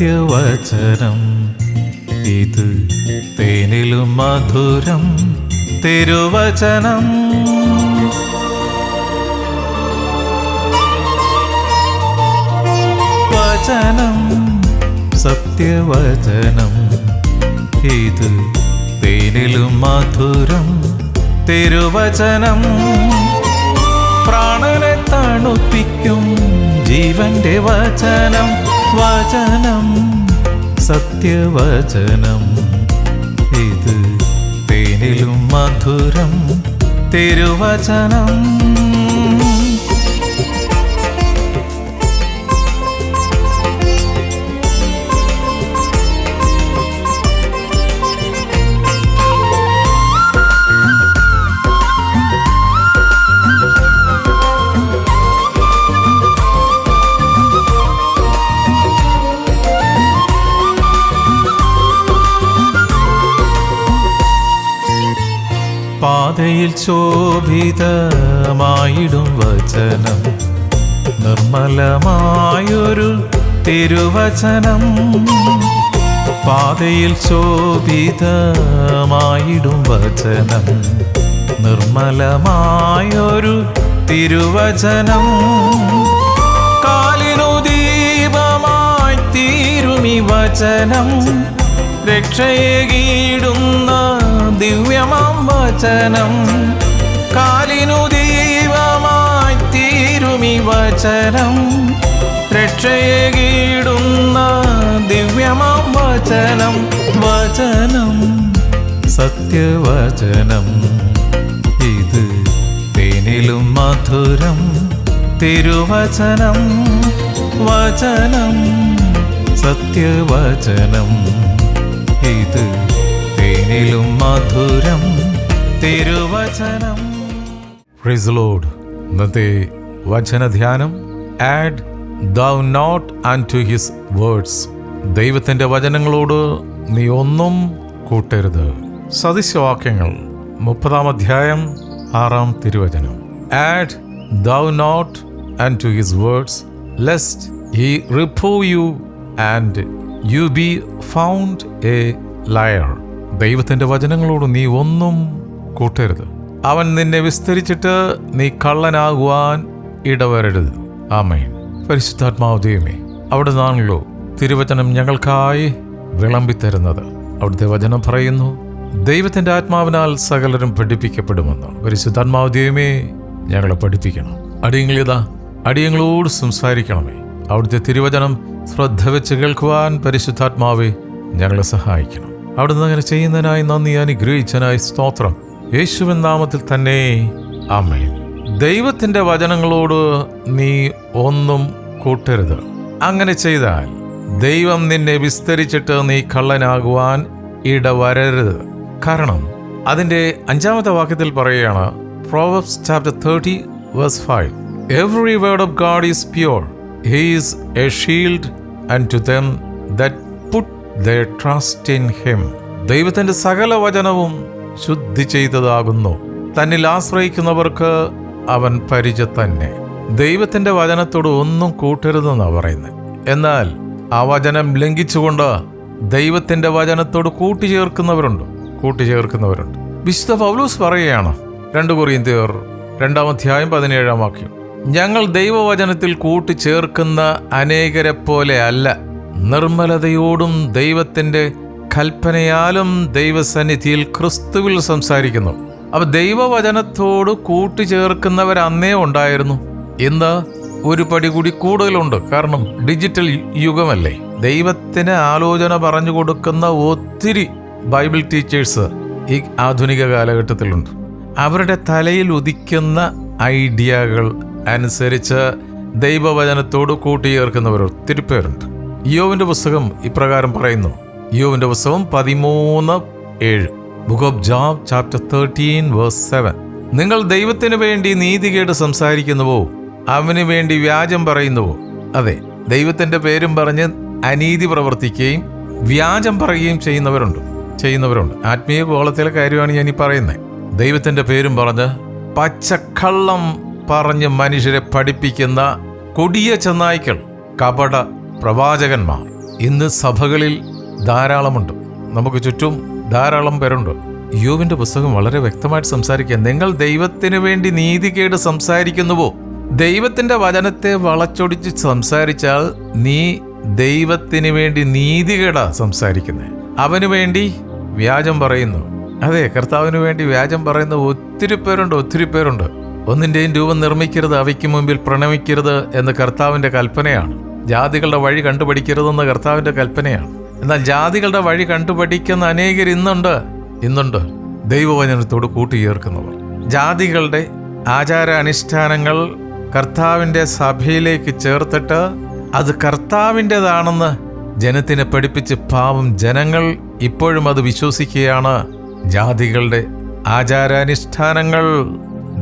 വചനം സത്യവചനം. ഇത് തേനിലും മധുരം തിരുവചനം. വചനം സത്യവചനം. ഇത് തേനിലും മധുരം തിരുവചനം. പ്രാണനെ തണുപ്പിക്കും ജീവന്റെ വചനം. വചനം സത്യവചനം. ഇത് തേനിലും മധുരം തിരുവചനം. പാതയിൽ ശോഭിതമായിടും വചനം. നിർമ്മലമായൊരു തിരുവചനം. പാതയിൽ ശോഭിതമായിടും വചനം. നിർമ്മലമായൊരു തിരുവചനം. കാലിനു ദീപമായി തീരുമി വചനം. രക്ഷയേകിടുന്ന ദിവ്യമാം വചനം. കാലിനു ദൈവമായി തീരുമി വചനം. രക്ഷയെ കീടുന്ന ദിവ്യമാം വചനം. വചനം സത്യവചനം. ഇത് തേനിലും മധുരം തിരുവചനം. വചനം സത്യവചനം. തേനിലും മധുരം തിരുവചനം. റിസലോഡ് ഇന്നത്തെ വചനധ്യാനം add thou not unto his words ദൈവത്തിന്റെ വചനങ്ങളോട് നീ ഒന്നും കൂട്ടരുത്. സദൃശവാക്യങ്ങൾ മുപ്പതാം അധ്യായം ആറാം തിരുവചനം. Add thou not unto his words lest he reprove you and you be found a liar ദൈവത്തിന്റെ വചനങ്ങളോട് നീ ഒന്നും കൂട്ടരുത്. അവൻ നിന്നെ വിസ്തരിച്ചിട്ട് നീ കള്ളനാകുവാൻ ഇടവരരുത്. ആമയൻ പരിശുദ്ധാത്മാവ് ദൈവമേ അവിടെ നിന്നാണല്ലോ തിരുവചനം ഞങ്ങൾക്കായി വിളമ്പിത്തരുന്നത്. അവിടുത്തെ വചനം പറയുന്നു ദൈവത്തിന്റെ ആത്മാവിനാൽ സകലരും പഠിപ്പിക്കപ്പെടുമെന്ന്. പരിശുദ്ധാത്മാവ് ദൈവമേ ഞങ്ങളെ പഠിപ്പിക്കണം. അടിയങ്ങളിതാ അടിയങ്ങളോട് സംസാരിക്കണമേ. അവിടുത്തെ തിരുവചനം ശ്രദ്ധ വെച്ച് കേൾക്കുവാൻ പരിശുദ്ധാത്മാവെ ഞങ്ങളെ സഹായിക്കണം. അവിടുന്ന് അങ്ങനെ ചെയ്യുന്നതിനായി നന്ദി അനുഗ്രഹിച്ചനായി സ്തോത്രം. യേശുവിൻ നാമത്തിൽ തന്നെ ആമേൻ. ദൈവത്തിന്റെ വചനങ്ങളോട് നീ ഒന്നും കൂട്ടരുത്. അങ്ങനെ ചെയ്താൽ ദൈവം നിന്നെ വിസ്തരിച്ചിട്ട് നീ കള്ളനാകുവാൻ ഇടവരരുത്. കാരണം അതിന്റെ അഞ്ചാമത്തെ വാക്യത്തിൽ പറയുകയാണ് Proverbs chapter thirty verse five every word of God is pure he's a shield unto them that the trust in him ദൈവത്തിന്റെ സകല വചനവും ശുദ്ധി ചെയ്തതാകുന്നു. തന്നിൽ ആശ്രയിക്കുന്നവർക്ക് അവൻ പരിച തന്നെ ദൈവത്തിന്റെ വചനത്തോട് ഒന്നും കൂട്ടരുതെന്നാണ് പറയുന്നത്. എന്നാൽ ആ വചനം ലംഘിച്ചുകൊണ്ട് ദൈവത്തിന്റെ വചനത്തോട് കൂട്ടിച്ചേർക്കുന്നവരുണ്ട് കൂട്ടിച്ചേർക്കുന്നവരുണ്ട് വിശുദ്ധ പൗലൂസ് പറയുകയാണ് രണ്ട് കൊറിയന്തിയർ രണ്ടാം അധ്യായം പതിനേഴാം വാക്യം. ഞങ്ങൾ ദൈവവചനത്തിൽ കൂട്ടിച്ചേർക്കുന്ന അനേകരെ പോലെ അല്ല. നിർമ്മലതയോടും ദൈവത്തിന്റെ കൽപ്പനയാലും ദൈവസന്നിധിയിൽ ക്രിസ്തുവിൽ സംസാരിക്കുന്നു. അവ ദൈവവചനത്തോട് കൂട്ടിച്ചേർക്കുന്നവർ അന്നേ ഉണ്ടായിരുന്നു. ഇന്ന് ഒരു പടി കൂടി കൂടുതലുണ്ട്. കാരണം ഡിജിറ്റൽ യുഗമല്ലേ. ദൈവത്തിന് ആലോചന പറഞ്ഞു കൊടുക്കുന്ന ഒത്തിരി ബൈബിൾ ടീച്ചേഴ്സ് ഈ ആധുനിക കാലഘട്ടത്തിലുണ്ട്. അവരുടെ തലയിൽ ഉദിക്കുന്ന ഐഡിയകൾ അനുസരിച്ച് ദൈവവചനത്തോട് കൂട്ടിച്ചേർക്കുന്നവർ ഒത്തിരി പേരുണ്ട്. യോവിന്റെ പുസ്തകം ഇപ്രകാരം പറയുന്നു. യോവിന്റെ പുസ്തകം പതിമൂന്ന് ഏഴ്. Book of Job chapter thirteen verse seven. നിങ്ങൾ ദൈവത്തിനു വേണ്ടി നീതികേട് സംസാരിക്കുന്നുവോ? അവന് വേണ്ടി വ്യാജം പറയുന്നുവോ? അതെ ദൈവത്തിന്റെ പേരും പറഞ്ഞ് അനീതി പ്രവർത്തിക്കുകയും വ്യാജം പറയുകയും ചെയ്യുന്നവരുണ്ട് ചെയ്യുന്നവരുണ്ട്. ആത്മീയ കോളത്തിലെ കാര്യമാണ് ഞാൻ ഈ പറയുന്നത് ദൈവത്തിന്റെ പേരും പറഞ്ഞ് പച്ചക്കള്ളം പറഞ്ഞ് മനുഷ്യരെ പഠിപ്പിക്കുന്ന കൊടിയ ചെന്നായ്ക്കൾ കപട പ്രവാചകന്മാർ. ഇന്ന് സഭകളിൽ ധാരാളമുണ്ട്. നമുക്ക് ചുറ്റും ധാരാളം പേരുണ്ട്. യോവിന്റെ പുസ്തകം വളരെ വ്യക്തമായിട്ട് സംസാരിക്കുക. നിങ്ങൾ ദൈവത്തിന് വേണ്ടി നീതികേട് സംസാരിക്കുന്നുവോ? ദൈവത്തിന്റെ വചനത്തെ വളച്ചൊടിച്ച് സംസാരിച്ചാൽ നീ ദൈവത്തിന് വേണ്ടി നീതികേടാ സംസാരിക്കുന്നത് അവന് വേണ്ടി വ്യാജം പറയുന്നു. അതെ കർത്താവിന് വേണ്ടി വ്യാജം പറയുന്ന ഒത്തിരി പേരുണ്ട് ഒത്തിരി പേരുണ്ട്. ഒന്നിന്റെയും രൂപം നിർമ്മിക്കരുത് അവയ്ക്ക് മുമ്പിൽ പ്രണമിക്കരുത് എന്ന് കർത്താവിന്റെ കൽപ്പനയാണ്. ജാതികളുടെ വഴി കണ്ടുപഠിക്കരുതെന്ന കർത്താവിന്റെ കൽപ്പനയാണ്. എന്നാൽ ജാതികളുടെ വഴി കണ്ടുപഠിക്കുന്ന അനേകർ ഇന്നുണ്ട്. ഇന്നുണ്ട്. ദൈവവചനത്തോട് കൂട്ടിയേർക്കുന്നവർ. ജാതികളുടെ ആചാര അനുഷ്ഠാനങ്ങൾ കർത്താവിന്റെ സഭയിലേക്ക് ചേർത്തിട്ട് അത് കർത്താവിന്റെതാണെന്ന് ജനത്തിനെ പഠിപ്പിച്ച് പാവം ജനങ്ങൾ ഇപ്പോഴും അത് വിശ്വസിക്കുകയാണ്. ജാതികളുടെ ആചാരാനുഷ്ഠാനങ്ങൾ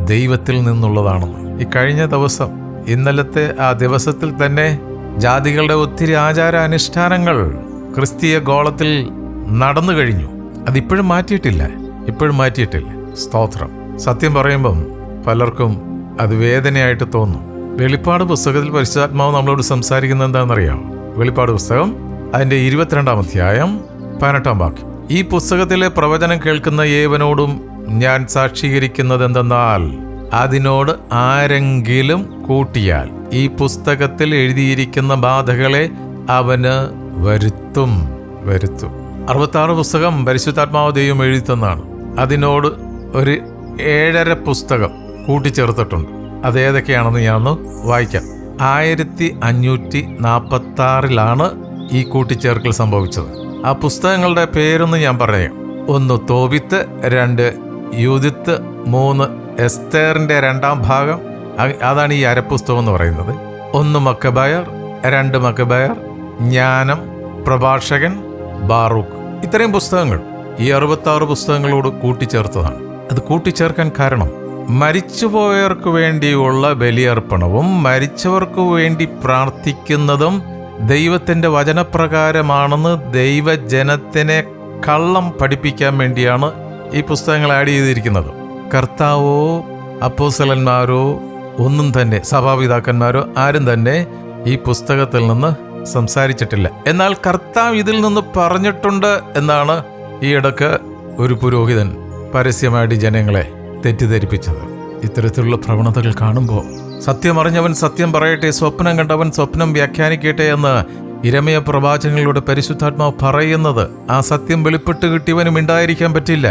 ദൈവത്തിൽ നിന്നുള്ളതാണെന്ന്. ഈ കഴിഞ്ഞ ദിവസം ഇന്നലത്തെ ആ ദിവസത്തിൽ തന്നെ ജാതികളുടെ ഒത്തിരി ആചാരാനുഷ്ഠാനങ്ങൾ ക്രിസ്തീയ ഗോളത്തിൽ നടന്നു കഴിഞ്ഞു. അതിപ്പോഴും മാറ്റിയിട്ടില്ല. ഇപ്പോഴും മാറ്റിയിട്ടില്ല. സ്തോത്രം. സത്യം പറയുമ്പം പലർക്കും അത് വേദനയായിട്ട് തോന്നും. വെളിപ്പാട് പുസ്തകത്തിൽ പരിശുദ്ധാത്മാവ് നമ്മളോട് സംസാരിക്കുന്നത് എന്താണെന്നറിയാമോ വെളിപ്പാട് പുസ്തകം അതിന്റെ ഇരുപത്തിരണ്ടാം അധ്യായം പതിനെട്ടാം വാക്യം. ഈ പുസ്തകത്തിലെ പ്രവചനം കേൾക്കുന്ന ഏവനോടും ഞാൻ സാക്ഷീകരിക്കുന്നത് എന്തെന്നാൽ അതിനോട് ആരെങ്കിലും കൂട്ടിയാൽ ഈ പുസ്തകത്തിൽ എഴുതിയിരിക്കുന്ന ബാധകളെ അവന് വരുത്തും വരുത്തും. അറുപത്താറ് പുസ്തകം പരിശുദ്ധാത്മാവ് ദൈവം എഴുതി തന്നാണ്. അതിനോട് ഒരു ഏഴര പുസ്തകം കൂട്ടിച്ചേർത്തിട്ടുണ്ട്. അതേതൊക്കെയാണെന്ന് ഞാനൊന്ന് വായിക്കാം. ആയിരത്തി അഞ്ഞൂറ്റി നാൽപ്പത്തി ആറിലാണ് ഈ കൂട്ടിച്ചേർക്കൽ സംഭവിച്ചത്. ആ പുസ്തകങ്ങളുടെ പേരൊന്ന് ഞാൻ പറയാം. ഒന്ന് തോബിത്ത് രണ്ട് യൂതിത്ത് മൂന്ന് എസ്തേറിന്റെ രണ്ടാം ഭാഗം. അതാണ് ഈ അരപ്പുസ്തകം എന്ന് പറയുന്നത്. ഒന്ന് മക്കബയർ രണ്ട് മക്കബയർ ജ്ഞാനം പ്രഭാഷകൻ ബാറൂഖ്. ഇത്രയും പുസ്തകങ്ങൾ ഈ അറുപത്തി ആറ് പുസ്തകങ്ങളോട് കൂട്ടിച്ചേർത്തതാണ്. അത് കൂട്ടിച്ചേർക്കാൻ കാരണം മരിച്ചുപോയവർക്ക് വേണ്ടിയുള്ള ബലിയർപ്പണവും മരിച്ചവർക്ക് വേണ്ടി പ്രാർത്ഥിക്കുന്നതും ദൈവത്തിന്റെ വചനപ്രകാരമാണെന്ന് ദൈവജനത്തിനെ കള്ളം പഠിപ്പിക്കാൻ വേണ്ടിയാണ് ഈ പുസ്തകങ്ങൾ ആഡ് ചെയ്തിരിക്കുന്നത്. കർത്താവോ അപ്പോസലന്മാരോ ഒന്നും തന്നെ സഭാപിതാക്കന്മാരോ ആരും തന്നെ ഈ പുസ്തകത്തിൽ നിന്ന് സംസാരിച്ചിട്ടില്ല. എന്നാൽ കർത്താവ് ഇതിൽ നിന്ന് പറഞ്ഞിട്ടുണ്ട് എന്നാണ് ഈ ഇടയ്ക്ക് ഒരു പുരോഹിതൻ പരസ്യമായിട്ട് ജനങ്ങളെ തെറ്റിദ്ധരിപ്പിച്ചത്. ഇത്തരത്തിലുള്ള പ്രവണതകൾ കാണുമ്പോൾ സത്യം അറിഞ്ഞവൻ സത്യം പറയട്ടെ സ്വപ്നം കണ്ടവൻ സ്വപ്നം വ്യാഖ്യാനിക്കട്ടെ എന്ന് ഇരമയ പ്രവാചകങ്ങളുടെ പരിശുദ്ധാത്മാവ് പറയുന്നത് ആ സത്യം വെളിപ്പെട്ട് കിട്ടിയവനും ഉണ്ടായിരിക്കാൻ പറ്റില്ല.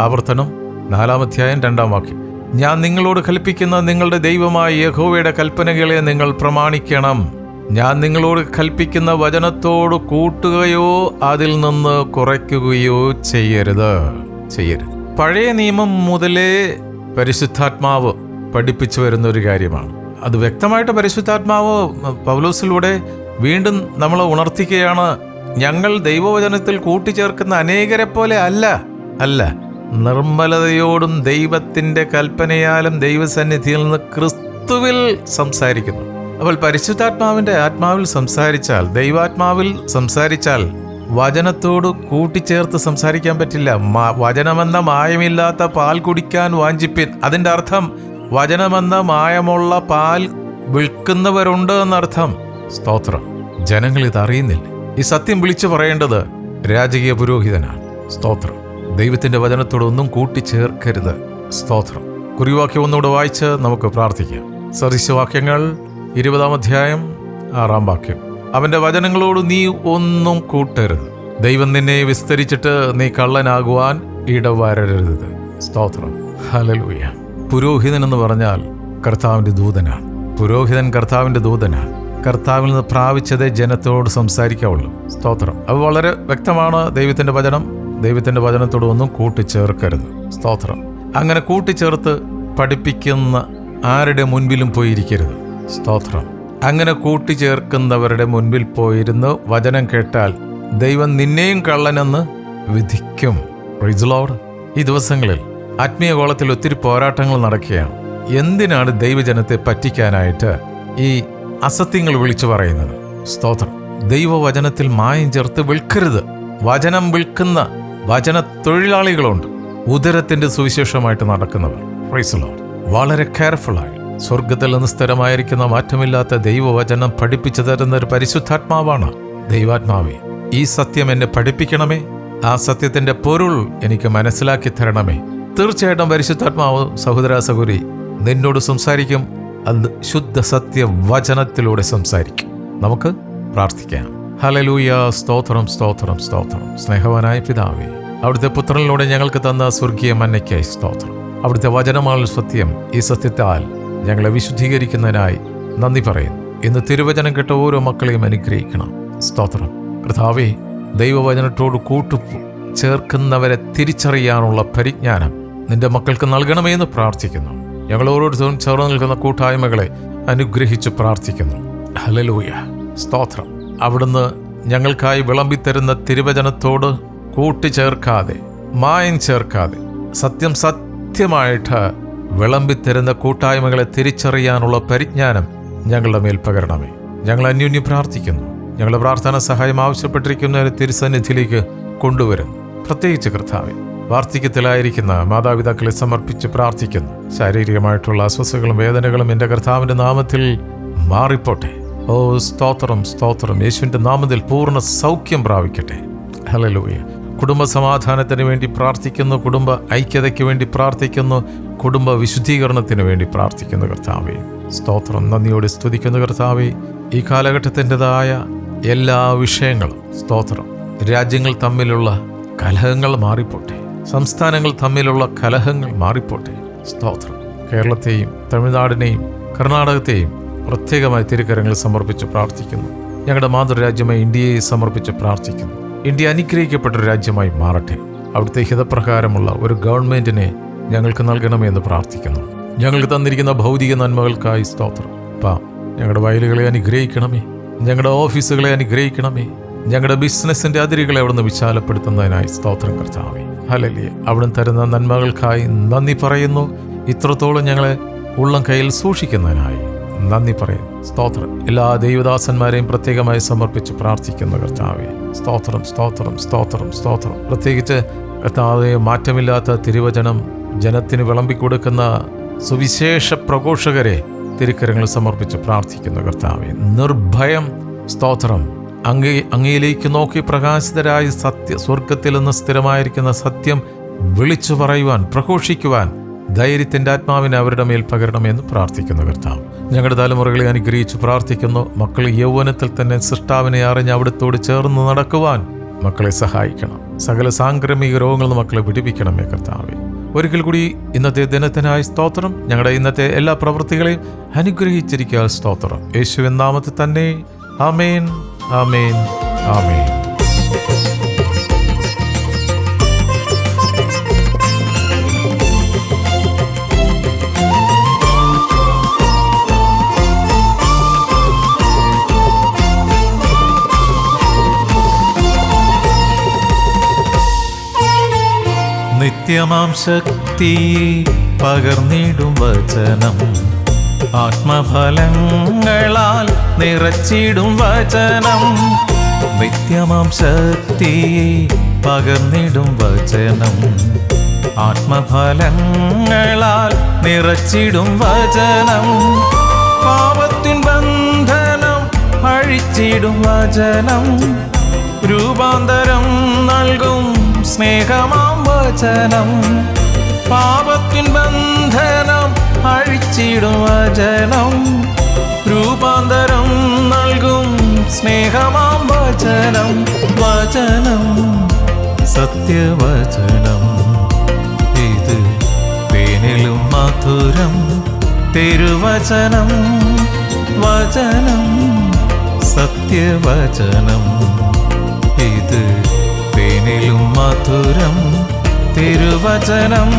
ആവർത്തനം നാലാം അധ്യായം രണ്ടാം വാക്യം. ഞാൻ നിങ്ങളോട് കൽപ്പിക്കുന്ന നിങ്ങളുടെ ദൈവമായ യഹോവയുടെ കൽപ്പനകളെ നിങ്ങൾ പ്രമാണിക്കണം. ഞാൻ നിങ്ങളോട് കൽപ്പിക്കുന്ന വചനത്തോട് കൂട്ടുകയോ അതിൽ നിന്ന് കുറയ്ക്കുകയോ ചെയ്യരുത്. ചെയ്യരുത്. പഴയ നിയമം മുതലേ പരിശുദ്ധാത്മാവ് പഠിപ്പിച്ചു വരുന്ന ഒരു കാര്യമാണ്. അത് വ്യക്തമായിട്ട് പരിശുദ്ധാത്മാവ് പൗലോസിലൂടെ വീണ്ടും നമ്മളെ ഉണർത്തിക്കുകയാണ്. ഞങ്ങൾ ദൈവവചനത്തിൽ കൂട്ടിച്ചേർക്കുന്ന അനേകരെ പോലെ അല്ല. അല്ല. നിർമ്മലതയോടും ദൈവത്തിന്റെ കൽപ്പനയാലും ദൈവസന്നിധിയിൽ നിന്ന് ക്രിസ്തുവിൽ സംസാരിക്കുന്നു. അപ്പോൾ പരിശുദ്ധാത്മാവിന്റെ ആത്മാവിൽ സംസാരിച്ചാൽ ദൈവാത്മാവിൽ സംസാരിച്ചാൽ വചനത്തോട് കൂട്ടിച്ചേർത്ത് സംസാരിക്കാൻ പറ്റില്ല. വചനമെന്ന മായമില്ലാത്ത പാൽ കുടിക്കാൻ വാഞ്ചിപ്പിൻ. അതിന്റെ അർത്ഥം വചനമെന്ന മായമുള്ള പാൽ വിൽക്കുന്നവരുണ്ട് എന്നർത്ഥം. സ്തോത്രം. ജനങ്ങൾ ഇത് അറിയുന്നില്ല. ഈ സത്യം വിളിച്ചു പറയേണ്ടത് രാജകീയ പുരോഹിതനാണ്. സ്തോത്രം. ദൈവത്തിന്റെ വചനത്തോടൊന്നും കൂട്ടിച്ചേർക്കരുത്. സ്തോത്രം. കുറിവാക്യം ഒന്നുകൂടെ വായിച്ച് നമുക്ക് പ്രാർത്ഥിക്കാം. സദൃശവാക്യങ്ങൾ ഇരുപതാം അധ്യായം ആറാം വാക്യം. അവന്റെ വചനങ്ങളോട് നീ ഒന്നും കൂട്ടരുത്. ദൈവം നിന്നെ വിസ്തരിച്ചിട്ട് നീ കള്ളനാകുവാൻ ഇടവരരുത്. സ്തോത്രം. ഹലലൂയ പുരോഹിതൻ എന്ന് പറഞ്ഞാൽ കർത്താവിന്റെ ദൂതനാണ് പുരോഹിതൻ കർത്താവിന്റെ ദൂതനാണ് കർത്താവിൽ നിന്ന് പ്രാപിച്ചതേ ജനത്തോട് സംസാരിക്കാവുള്ളൂ. സ്തോത്രം. അത് വളരെ വ്യക്തമാണ് ദൈവത്തിന്റെ വചനം. ദൈവത്തിന്റെ വചനത്തോട് ഒന്നും കൂട്ടിച്ചേർക്കരുത്. സ്തോത്രം. അങ്ങനെ കൂട്ടിച്ചേർത്ത് പഠിപ്പിക്കുന്ന ആരുടെ മുൻപിലും പോയിരിക്കരുത്. സ്തോത്രം. അങ്ങനെ കൂട്ടിച്ചേർക്കുന്നവരുടെ മുൻപിൽ പോയിരുന്ന് വചനം കേട്ടാൽ ദൈവം നിന്നെയും കള്ളനെന്ന് വിധിക്കും. റിജ്ലോഡ്. ഈ ദിവസങ്ങളിൽ ആത്മീയ കോളത്തിൽ ഒത്തിരി പോരാട്ടങ്ങൾ നടക്കുകയാണ്. എന്തിനാണ് ദൈവജനത്തെ പറ്റിക്കാനായിട്ട് ഈ അസത്യങ്ങൾ വിളിച്ചു പറയുന്നത്? സ്തോത്രം. ദൈവവചനത്തിൽ മായം ചേർത്ത് വിൽക്കരുത്. വചനം വിൽക്കുന്ന വചന തൊഴിലാളികളുണ്ട്. ഉദരത്തിന്റെ സുവിശേഷമായിട്ട് നടക്കുന്നവർ. വളരെ കെയർഫുള്ളായി സ്വർഗത്തിൽ നിന്ന് സ്ഥിരമായിരിക്കുന്ന മാറ്റമില്ലാത്ത ദൈവവചനം പഠിപ്പിച്ചു തരുന്ന ഒരു പരിശുദ്ധാത്മാവാണ് ദൈവാത്മാവേ. ഈ സത്യം എന്നെ പഠിപ്പിക്കണമേ. ആ സത്യത്തിന്റെ പൊരുൾ എനിക്ക് മനസ്സിലാക്കി തരണമേ. തീർച്ചയായിട്ടും പരിശുദ്ധാത്മാവ് സഹോദര സഹോദരി നിന്നോട് സംസാരിക്കും. അത് ശുദ്ധ സത്യ വചനത്തിലൂടെ സംസാരിക്കും. നമുക്ക് പ്രാർത്ഥിക്കാം. ഹലലൂയ സ്തോത്രം സ്തോത്രം സ്തോത്രം. സ്നേഹവാനായ പിതാവേ അവിടുത്തെ പുത്രനിലൂടെ ഞങ്ങൾക്ക് തന്ന സ്വർഗീയ മന്നയ്ക്കായി സ്തോത്രം. അവിടുത്തെ വചനമാണ് സത്യം. ഈ സത്യത്താൽ ഞങ്ങളെ വിശുദ്ധീകരിക്കുന്നതിനായി നന്ദി പറയുന്നു. ഇന്ന് തിരുവചനം കേട്ട ഓരോ മക്കളെയും അനുഗ്രഹിക്കണം. സ്തോത്രം. കർത്താവേ ദൈവവചനത്തോട് കൂട്ടു ചേർക്കുന്നവരെ തിരിച്ചറിയാനുള്ള പരിജ്ഞാനം നിന്റെ മക്കൾക്ക് നൽകണമേ എന്ന് പ്രാർത്ഥിക്കുന്നു. ഞങ്ങൾ ഓരോരുത്തരും ചേർന്ന് നിൽക്കുന്ന കൂട്ടായ്മകളെ അനുഗ്രഹിച്ച് പ്രാർത്ഥിക്കുന്നു. ഹലലൂയ സ്തോത്രം. അവിടുന്ന് ഞങ്ങൾക്കായി വിളമ്പിത്തരുന്ന തിരുവചനത്തോട് കൂട്ടിച്ചേർക്കാതെ മായം ചേർക്കാതെ സത്യം സത്യമായിട്ട് വിളമ്പിത്തരുന്ന കൂട്ടായ്മകളെ തിരിച്ചറിയാനുള്ള പരിജ്ഞാനം ഞങ്ങളുടെ മേൽ പകരണമേ. ഞങ്ങൾ അന്യോന്യം പ്രാർത്ഥിക്കുന്നു. ഞങ്ങളുടെ പ്രാർത്ഥന സഹായം ആവശ്യപ്പെട്ടിരിക്കുന്നവരെ തിരുസന്നിധിയിലേക്ക് കൊണ്ടുവരുന്നു. പ്രത്യേകിച്ച് കർത്താവെ വാർദ്ധക്യത്തിലായിരിക്കുന്ന മാതാപിതാക്കളെ സമർപ്പിച്ച് പ്രാർത്ഥിക്കുന്നു. ശാരീരികമായിട്ടുള്ള അസ്വസ്ഥകളും വേദനകളും എന്റെ കർത്താവിന്റെ നാമത്തിൽ മാറിപ്പോട്ടെ. ഓ സ്തോത്രം സ്തോത്രം. യേശുവിന്റെ നാമത്തിൽ പൂർണ സൗഖ്യം പ്രാപിക്കട്ടെ. ഹലലൂയ കുടുംബ സമാധാനത്തിന് വേണ്ടി പ്രാർത്ഥിക്കുന്നു കുടുംബ ഐക്യതയ്ക്ക് വേണ്ടി പ്രാർത്ഥിക്കുന്നു കുടുംബ വിശുദ്ധീകരണത്തിന് വേണ്ടി പ്രാർത്ഥിക്കുന്നു കർത്താവെ. സ്തോത്രം നന്ദിയോടെ സ്തുതിക്കുന്നു കർത്താവെ. ഈ കാലഘട്ടത്തിന്റെതായ എല്ലാ വിഷയങ്ങളും സ്തോത്രം രാജ്യങ്ങൾ തമ്മിലുള്ള കലഹങ്ങൾ മാറിപ്പോട്ടെ. സംസ്ഥാനങ്ങൾ തമ്മിലുള്ള കലഹങ്ങൾ മാറിപ്പോട്ടെ. സ്തോത്രം. കേരളത്തെയും തമിഴ്നാടിനെയും കർണാടകത്തെയും പ്രത്യേകമായി തിരുക്കരങ്ങൾ സമർപ്പിച്ച് പ്രാർത്ഥിക്കുന്നു. ഞങ്ങളുടെ മാതൃരാജ്യമായ ഇന്ത്യയെ സമർപ്പിച്ച് പ്രാർത്ഥിക്കുന്നു. ഇന്ത്യ അനുഗ്രഹിക്കപ്പെട്ട ഒരു രാജ്യമായി മാറട്ടെ. അവിടുത്തെ ഹിതപ്രകാരമുള്ള ഒരു ഗവൺമെന്റിനെ ഞങ്ങൾക്ക് നൽകണമെന്ന് പ്രാർത്ഥിക്കുന്നു. ഞങ്ങൾക്ക് തന്നിരിക്കുന്ന ഭൗതിക നന്മകൾക്കായി സ്തോത്രം. പാ ഞങ്ങളുടെ വയലുകളെ അനുഗ്രഹിക്കണമേ. ഞങ്ങളുടെ ഓഫീസുകളെ അനുഗ്രഹിക്കണമേ. ഞങ്ങളുടെ ബിസിനസിന്റെ അതിരുകളെ അവിടുന്ന് വിശാലപ്പെടുത്തുന്നതിനായി സ്തോത്രം കർത്താവേ. അല്ലല്ലേ അവിടുന്ന് തരുന്ന നന്മകൾക്കായി നന്ദി പറയുന്നു. ഇത്രത്തോളം ഞങ്ങളെ ഉള്ളം കയ്യിൽ സൂക്ഷിക്കുന്നതിനായി. നന്ദി പറയും. സ്തോത്രം. എല്ലാ ദൈവദാസന്മാരെയും പ്രത്യേകമായി സമർപ്പിച്ച് പ്രാർത്ഥിക്കുന്ന കർത്താവെ. സ്തോത്രം സ്തോത്രം സ്തോത്രം സ്തോത്രം. പ്രത്യേകിച്ച് കർത്താവെ മാറ്റമില്ലാത്ത തിരുവചനം ജനത്തിന് വിളമ്പിക്കൊടുക്കുന്ന സുവിശേഷ പ്രഘോഷകരെ തിരുക്കരങ്ങൾ സമർപ്പിച്ച് പ്രാർത്ഥിക്കുന്ന കർത്താവെ. നിർഭയം സ്തോത്രം. അങ്ങേ അങ്ങയിലേക്ക് നോക്കി പ്രകാശിതരായ സത്യ സ്വർഗത്തിൽ നിന്ന് സ്ഥിരമായിരിക്കുന്ന സത്യം വിളിച്ചു പറയുവാൻ പ്രഘോഷിക്കുവാൻ ധൈര്യത്തിന്റെ ആത്മാവിനെ അവരുടെ മേൽ പകരണമെന്ന് പ്രാർത്ഥിക്കുന്നു കർത്താവ്. ഞങ്ങളുടെ തലമുറകളെ അനുഗ്രഹിച്ച് പ്രാർത്ഥിക്കുന്നു. മക്കൾ യൗവനത്തിൽ തന്നെ സൃഷ്ടാവിനെ അറിഞ്ഞ് അവിടത്തോട് ചേർന്ന് നടക്കുവാൻ മക്കളെ സഹായിക്കണം. സകല സാംക്രമിക രോഗങ്ങളിൽ മക്കളെ പിടിപ്പിക്കണമേ കർത്താവെ. ഒരിക്കൽ കൂടി ഇന്നത്തെ ദിനത്തിനായി സ്തോത്രം. ഞങ്ങളുടെ ഇന്നത്തെ എല്ലാ പ്രവൃത്തികളെയും അനുഗ്രഹിച്ചിരിക്കുക സ്തോത്രം. യേശുവിൻ നാമത്തിൽ തന്നെ. ആമേൻ. ആമേൻ. ആമേൻ. നിത്യമാം ശക്തി പകർന്നിടും വചനം. ആത്മഫലങ്ങളാൽ നിറച്ചിടും വചനം. നിത്യമാം ശക്തി പകർന്നിടും വചനം. ആത്മഫലങ്ങളാൽ നിറച്ചിടും വചനം. പാപത്തിൻ ബന്ധനം അഴിച്ചിടും വചനം. രൂപാന്തരം നൽകും സ്നേഹമാം വചനം പാപത്തിൻ ബന്ധനം അഴിച്ചിടും വചനം. രൂപാന്തരം നൽകും സ്നേഹമാം വചനം വചനം സത്യവചനം. ഇത് തേനിലും മധുരം തിരുവചനം വചനം സത്യവചനം. ഇത് തേനിലും മധുരം തിരുവചനം